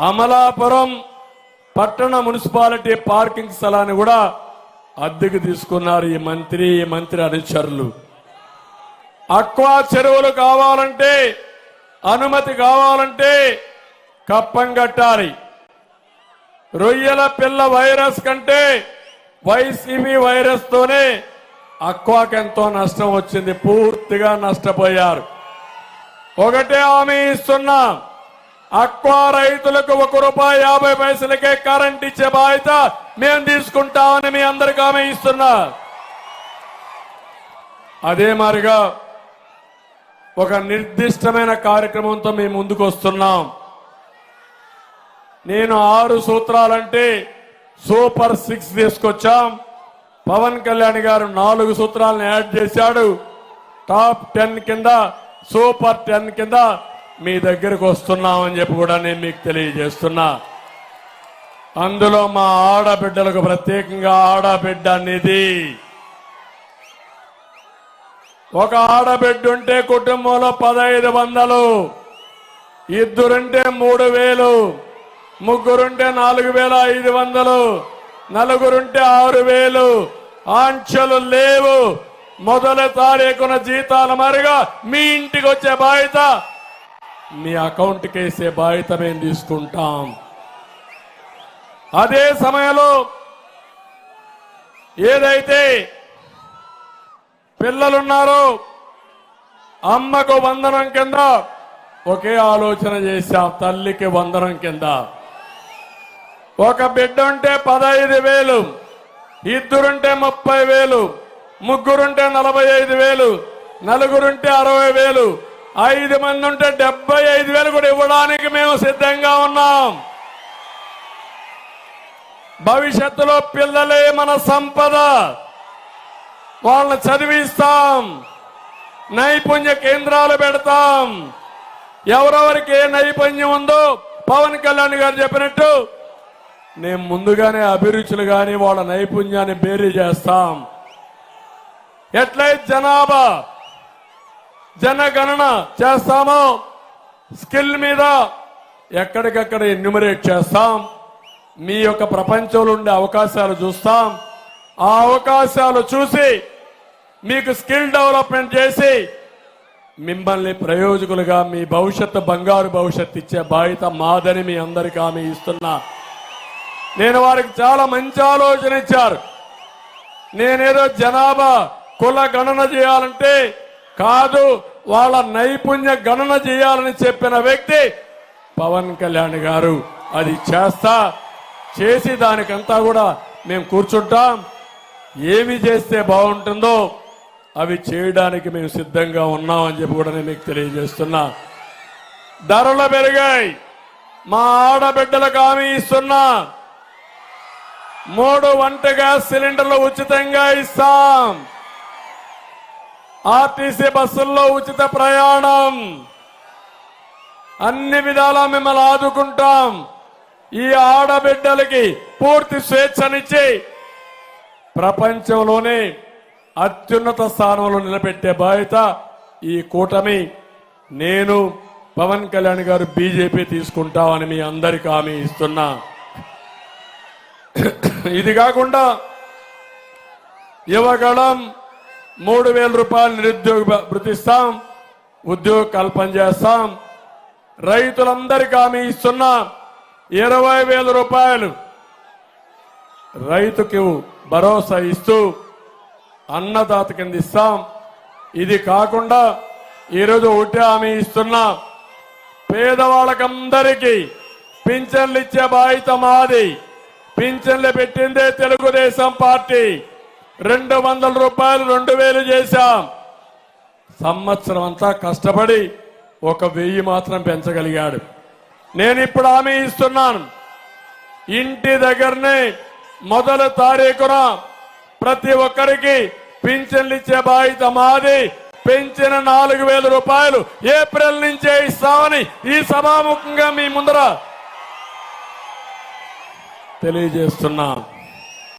అమలాపురం పట్టణ municipality parking స్థలాన్ని కూడా అద్దెకు తీసుకున్నారు ఈ మంత్రి ఈ మంత్రి అనుచరులు. అక్వా చెరువులు కావాలంటే అనుమతి కావాలంటే కప్పం కట్టాలి. రొయ్యల పిల్ల వైరస్ కంటే వైసీపీ వైరస్ తోనే అక్వాకెంతో నష్టం వచ్చింది పూర్తిగా నష్టపోయారు. ఒకటే హామీ ఇస్తున్నా. అక్వా రైతులకు ఒక రూపాయి యాభై పైసలకే కరెంట్ ఇచ్చే బాధ్యత మేము తీసుకుంటామని మీ అందరికి ఆమె ఇస్తున్నా. అదే మారిగా ఒక నిర్దిష్టమైన కార్యక్రమంతో మేము ముందుకు వస్తున్నాం. నేను ఆరు సూత్రాలంటే సూపర్ సిక్స్ తీసుకొచ్చాం. పవన్ కళ్యాణ్ గారు నాలుగు సూత్రాలను యాడ్ చేశాడు. టాప్ టెన్ కింద సూపర్ టెన్ కింద మీ దగ్గరకు వస్తున్నామని చెప్పి కూడా నేను మీకు తెలియజేస్తున్నా. అందులో మా ఆడబిడ్డలకు ప్రత్యేకంగా ఆడబిడ్డ నిధి. ఒక ఆడబిడ్డ ఉంటే కుటుంబంలో పదహైదు వందలు ఇద్దరుంటే మూడు వేలు ముగ్గురుంటే నాలుగు వేల ఐదు వందలు నలుగురుంటే ఆరు వేలు ఆంక్షలు లేవు. మొదల తారీఖున జీతాల మరిగా మీ ఇంటికి వచ్చే బాధ్యత మీ అకౌంట్కి వేసే బాధ్యత మేము తీసుకుంటాం. అదే సమయంలో ఏదైతే పిల్లలున్నారో అమ్మకు వందనం కింద ఒకే ఆలోచన చేశాం తల్లికి వందనం కింద. ఒక బిడ్డ ఉంటే పదహైదు వేలు ఇద్దరుంటే ముప్పై వేలు ముగ్గురుంటే నలభై ఐదు వేలు నలుగురుంటే అరవై వేలు ఐదు మంది ఉంటే డెబ్బై ఐదు వేలు కూడా ఇవ్వడానికి మేము సిద్ధంగా ఉన్నాం. భవిష్యత్తులో పిల్లలే మన సంపద. వాళ్ళని చదివిస్తాం. నైపుణ్య కేంద్రాలు పెడతాం. ఎవరెవరికి ఏ నైపుణ్యం ఉందో పవన్ కళ్యాణ్ గారు చెప్పినట్టు మేము ముందుగానే అభిరుచులు కానీ వాళ్ళ నైపుణ్యాన్ని బేరీ చేస్తాం. ఎట్లయితే జనాభా జనగణన చేస్తామో. స్కిల్ మీద ఎక్కడికక్కడ ఎన్యూమరేట్ చేస్తాం. మీ యొక్క ప్రపంచంలో ఉండే అవకాశాలు చూస్తాం. ఆ అవకాశాలు చూసి మీకు స్కిల్ డెవలప్మెంట్ చేసి మిమ్మల్ని ప్రయోజకులుగా మీ భవిష్యత్తు బంగారు భవిష్యత్తు ఇచ్చే బాధ్యత మాదని మీ అందరికీ ఆమె ఇస్తున్నా. నేను వారికి చాలా మంచి ఆలోచన ఇచ్చారు. నేనేదో జనాభా కుల గణన చేయాలంటే కాదు వాళ్ళ నైపుణ్య గణన చేయాలని చెప్పిన వ్యక్తి పవన్ కళ్యాణ్ గారు. అది చేస్తా చేసి దానికంతా కూడా మేము కూర్చుంటాం. ఏమి చేస్తే బాగుంటుందో అవి చేయడానికి మేము సిద్ధంగా ఉన్నామని చెప్పి కూడా నేను మీకు తెలియజేస్తున్నా. ధరలు పెరిగాయి. మా ఆడబిడ్డలకు హామీ ఇస్తున్నా. మూడు వంట గ్యాస్ సిలిండర్లు ఉచితంగా ఇస్తాం. ఆర్టీసీ బస్సుల్లో ఉచిత ప్రయాణం. అన్ని విధాలా మిమ్మల్ని ఆదుకుంటాం. ఈ ఆడబిడ్డలకి పూర్తి స్వేచ్ఛనిచ్చి ప్రపంచంలోనే అత్యున్నత స్థానంలో నిలబెట్టే బాధ్యత ఈ కూటమి నేను పవన్ కళ్యాణ్ గారు బీజేపీ తీసుకుంటామని మీ అందరికీ హామీ ఇస్తున్నా. ఇది కాకుండా యువగళం మూడు వేల రూపాయలు నిరుద్యోగ భృతిస్తాం ఉద్యోగ కల్పన చేస్తాం. రైతులందరికీ హామీ ఇస్తున్నా. ఇరవై వేల రూపాయలు రైతుకు భరోసా ఇస్తూ అన్నదాత కింద ఇస్తాం. ఇది కాకుండా ఈరోజు ఒకటే హామీ ఇస్తున్నా. పేదవాళ్ళకందరికీ పింఛన్లు ఇచ్చే బాధ్యత మాది. పింఛన్లు పెట్టిందే తెలుగుదేశం పార్టీ. రెండు వందల రూపాయలు రెండు వేలు చేశాం. సంవత్సరం అంతా కష్టపడి ఒక వెయ్యి మాత్రం పెంచగలిగాడు. నేను ఇప్పుడు హామీ ఇస్తున్నాను. ఇంటి దగ్గరనే మొదటి తారీఖున ప్రతి ఒక్కరికి పింఛన్లు ఇచ్చే బాధ్యత మాది. పెంచిన నాలుగు వేల రూపాయలు ఏప్రిల్ నుంచే ఇస్తామని ఈ సభాముఖంగా మీ ముందర తెలియజేస్తున్నాం.